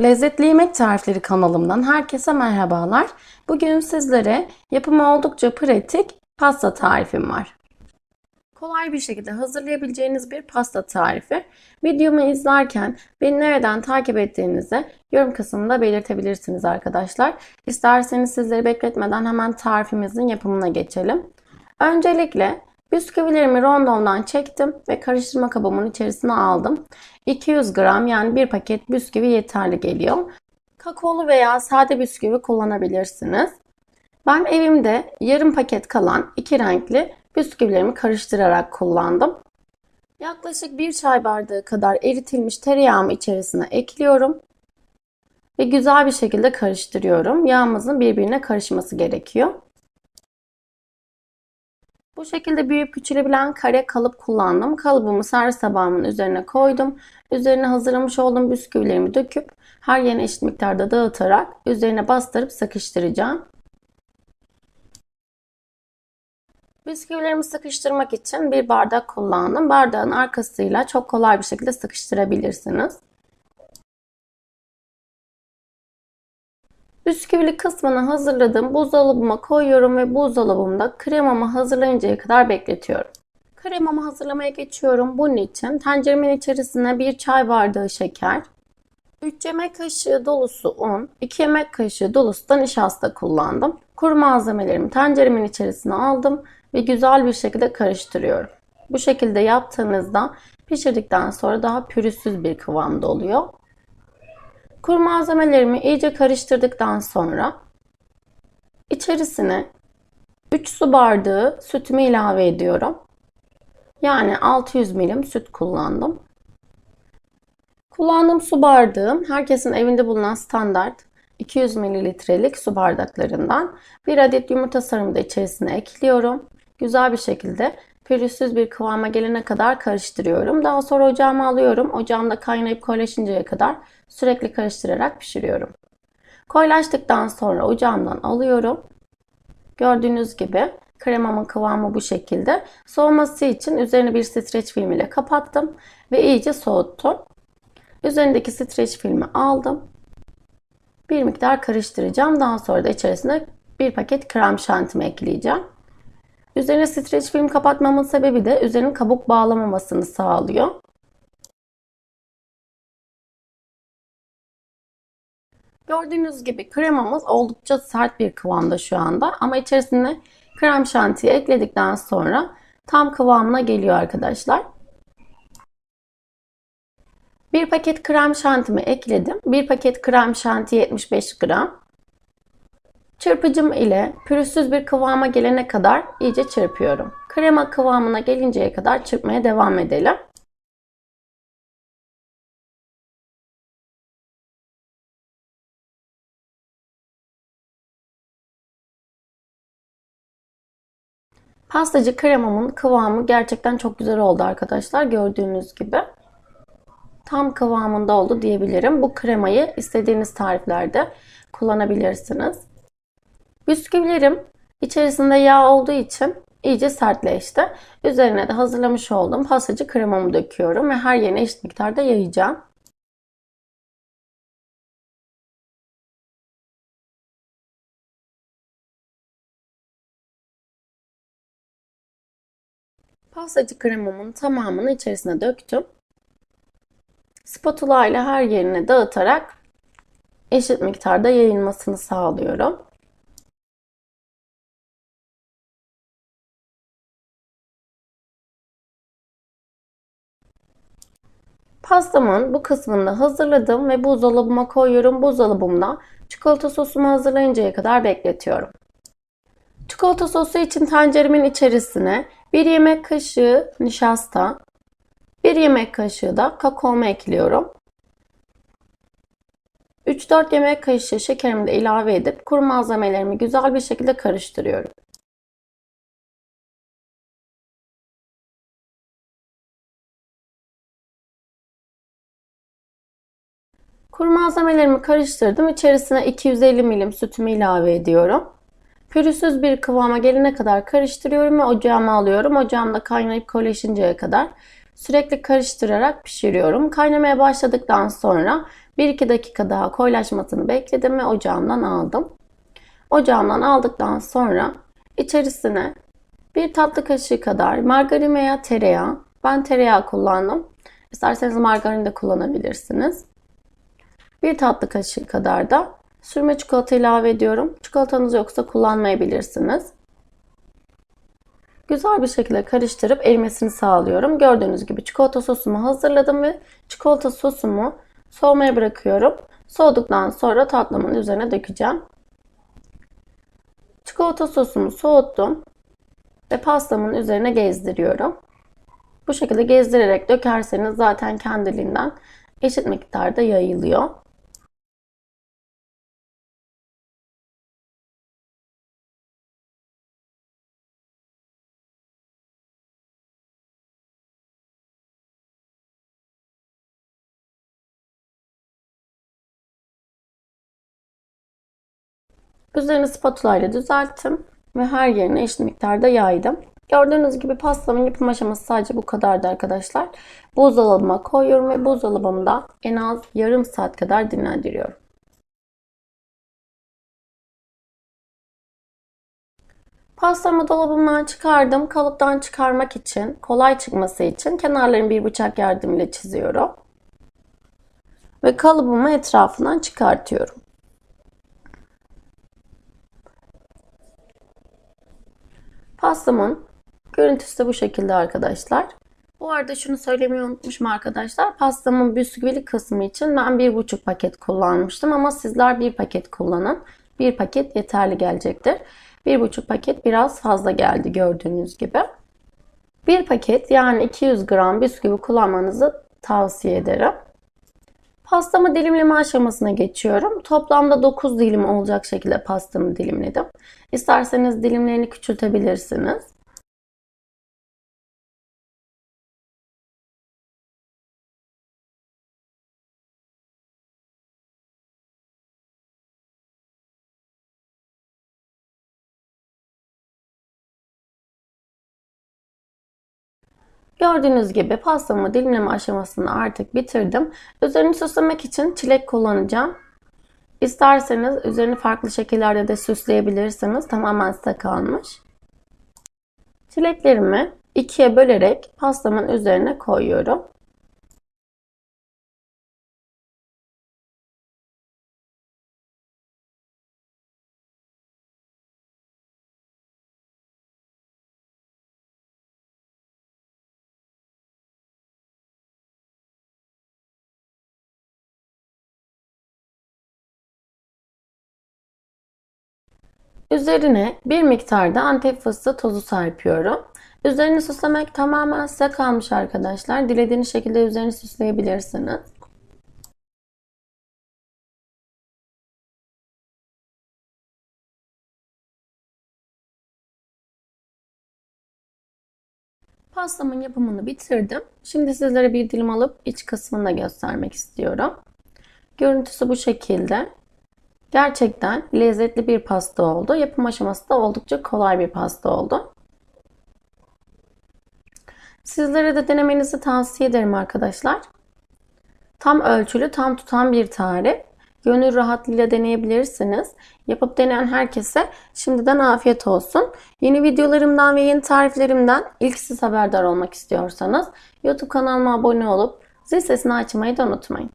Lezzetli Yemek Tarifleri kanalımdan herkese merhabalar. Bugün sizlere yapımı oldukça pratik pasta tarifim var. Kolay bir şekilde hazırlayabileceğiniz bir pasta tarifi. Videomu izlerken beni nereden takip ettiğinizi yorum kısmında belirtebilirsiniz arkadaşlar. İsterseniz sizleri bekletmeden hemen tarifimizin yapımına geçelim. Öncelikle bisküvilerimi rondondan çektim ve karıştırma kabımın içerisine aldım. 200 gram yani bir paket bisküvi yeterli geliyor. Kakaolu veya sade bisküvi kullanabilirsiniz. Ben evimde yarım paket kalan iki renkli bisküvilerimi karıştırarak kullandım. Yaklaşık bir çay bardağı kadar eritilmiş tereyağımı içerisine ekliyorum. Ve güzel bir şekilde karıştırıyorum. Yağımızın birbirine karışması gerekiyor. Bu şekilde büyüyüp küçülebilen kare kalıp kullandım. Kalıbımı servis tabağımın üzerine koydum. Üzerine hazırlamış olduğum bisküvilerimi döküp her yerine eşit miktarda dağıtarak üzerine bastırıp sıkıştıracağım. Bisküvilerimi sıkıştırmak için bir bardak kullandım. Bardağın arkasıyla çok kolay bir şekilde sıkıştırabilirsiniz. Bisküvili kısmını hazırladım. Buzdolabıma koyuyorum ve buzdolabımda kremamı hazırlayıncaya kadar bekletiyorum. Kremamı hazırlamaya geçiyorum. Bunun için tenceremin içerisine bir çay bardağı şeker, 3 yemek kaşığı dolusu un, 2 yemek kaşığı dolusu da nişasta kullandım. Kuru malzemelerimi tenceremin içerisine aldım ve güzel bir şekilde karıştırıyorum. Bu şekilde yaptığınızda pişirdikten sonra daha pürüzsüz bir kıvamda oluyor. Kuru malzemelerimi iyice karıştırdıktan sonra içerisine 3 su bardağı sütümü ilave ediyorum. Yani 600 milim süt kullandım. Kullandığım su bardağım herkesin evinde bulunan standart 200 mililitrelik su bardaklarından bir adet yumurta sarımı da içerisine ekliyorum. Güzel bir şekilde pürüzsüz bir kıvama gelene kadar karıştırıyorum. Daha sonra ocağıma alıyorum. Ocağımda kaynayıp koyulaşıncaya kadar sürekli karıştırarak pişiriyorum. Koyulaştıktan sonra ocağımdan alıyorum. Gördüğünüz gibi kremamın kıvamı bu şekilde. Soğuması için üzerine bir streç film ile kapattım ve iyice soğuttum. Üzerindeki streç filmi aldım. Bir miktar karıştıracağım. Daha sonra da içerisine bir paket krem şantimi ekleyeceğim. Üzerine streç film kapatmamın sebebi de üzerinin kabuk bağlamamasını sağlıyor. Gördüğünüz gibi kremamız oldukça sert bir kıvamda şu anda ama içerisine krem şantiyi ekledikten sonra tam kıvamına geliyor arkadaşlar. Bir paket krem şantimi ekledim. Bir paket krem şanti 75 gram. Çırpıcım ile pürüzsüz bir kıvama gelene kadar iyice çırpıyorum. Krema kıvamına gelinceye kadar çırpmaya devam edelim. Pastacı kremamın kıvamı gerçekten çok güzel oldu arkadaşlar. Gördüğünüz gibi. Tam kıvamında oldu diyebilirim. Bu kremayı istediğiniz tariflerde kullanabilirsiniz. Bisküvilerim içerisinde yağ olduğu için iyice sertleşti. Üzerine de hazırlamış olduğum pastacı kremamı döküyorum ve her yerine eşit miktarda yayacağım. Pastacı kremamın tamamını içerisine döktüm. Spatula ile her yerine dağıtarak eşit miktarda yayılmasını sağlıyorum. Pastamın bu kısmını hazırladım ve buzdolabıma koyuyorum. Buzdolabımda çikolata sosumu hazırlayıncaya kadar bekletiyorum. Çikolata sosu için tenceremin içerisine 1 yemek kaşığı nişasta, 1 yemek kaşığı da kakaomu ekliyorum. 3-4 yemek kaşığı şekerimi de ilave edip kuru malzemelerimi güzel bir şekilde karıştırıyorum. Kuru malzemelerimi karıştırdım. İçerisine 250 milim sütümü ilave ediyorum. Pürüzsüz bir kıvama gelene kadar karıştırıyorum ve ocağıma alıyorum. Ocağımda kaynayıp koleşinceye kadar sürekli karıştırarak pişiriyorum. Kaynamaya başladıktan sonra 1-2 dakika daha koyulaşmasını bekledim ve ocağımdan aldım. Ocağımdan aldıktan sonra içerisine bir tatlı kaşığı kadar margarin veya tereyağı. Ben tereyağı kullandım. İsterseniz margarin de kullanabilirsiniz. Bir tatlı kaşığı kadar da sürme çikolata ilave ediyorum. Çikolatanız yoksa kullanmayabilirsiniz. Güzel bir şekilde karıştırıp erimesini sağlıyorum. Gördüğünüz gibi çikolata sosumu hazırladım ve çikolata sosumu soğumaya bırakıyorum. Soğuduktan sonra tatlımın üzerine dökeceğim. Çikolata sosumu soğuttum ve pastamın üzerine gezdiriyorum. Bu şekilde gezdirerek dökerseniz zaten kendiliğinden eşit miktarda yayılıyor. Üzerini spatula ile düzelttim ve her yerine eşit miktarda yaydım. Gördüğünüz gibi pastamın yapım aşaması sadece bu kadardı arkadaşlar. Buzdolabıma koyuyorum ve buzdolabımda en az yarım saat kadar dinlendiriyorum. Pastamı dolabımdan çıkardım. Kalıptan çıkarmak için, kolay çıkması için kenarlarını bir bıçak yardımıyla çiziyorum. Ve kalıbımı etrafından çıkartıyorum. Pastamın görüntüsü de bu şekilde arkadaşlar. Bu arada şunu söylemeyi unutmuşum arkadaşlar. Pastamın bisküvili kısmı için ben bir buçuk paket kullanmıştım ama sizler bir paket kullanın. Bir paket yeterli gelecektir. Bir buçuk paket biraz fazla geldi gördüğünüz gibi. Bir paket yani 200 gram bisküvi kullanmanızı tavsiye ederim. Pastamı dilimleme aşamasına geçiyorum. Toplamda 9 dilim olacak şekilde pastamı dilimledim. İsterseniz dilimlerini küçültebilirsiniz. Gördüğünüz gibi pastamı dilimleme aşamasını artık bitirdim. Üzerini süslemek için çilek kullanacağım. İsterseniz üzerini farklı şekillerde de süsleyebilirsiniz. Tamamen size kalmış. Çileklerimi ikiye bölerek pastamın üzerine koyuyorum. Üzerine bir miktar da antep fıstığı tozu serpiyorum. Üzerini süslemek tamamen size kalmış arkadaşlar. Dilediğiniz şekilde üzerini süsleyebilirsiniz. Pastamın yapımını bitirdim. Şimdi sizlere bir dilim alıp iç kısmını da göstermek istiyorum. Görüntüsü bu şekilde. Gerçekten lezzetli bir pasta oldu. Yapım aşaması da oldukça kolay bir pasta oldu. Sizlere de denemenizi tavsiye ederim arkadaşlar. Tam ölçülü, tam tutan bir tarif. Gönül rahatlığıyla deneyebilirsiniz. Yapıp deneyen herkese şimdiden afiyet olsun. Yeni videolarımdan ve yeni tariflerimden ilk siz haberdar olmak istiyorsanız YouTube kanalıma abone olup zil sesini açmayı da unutmayın.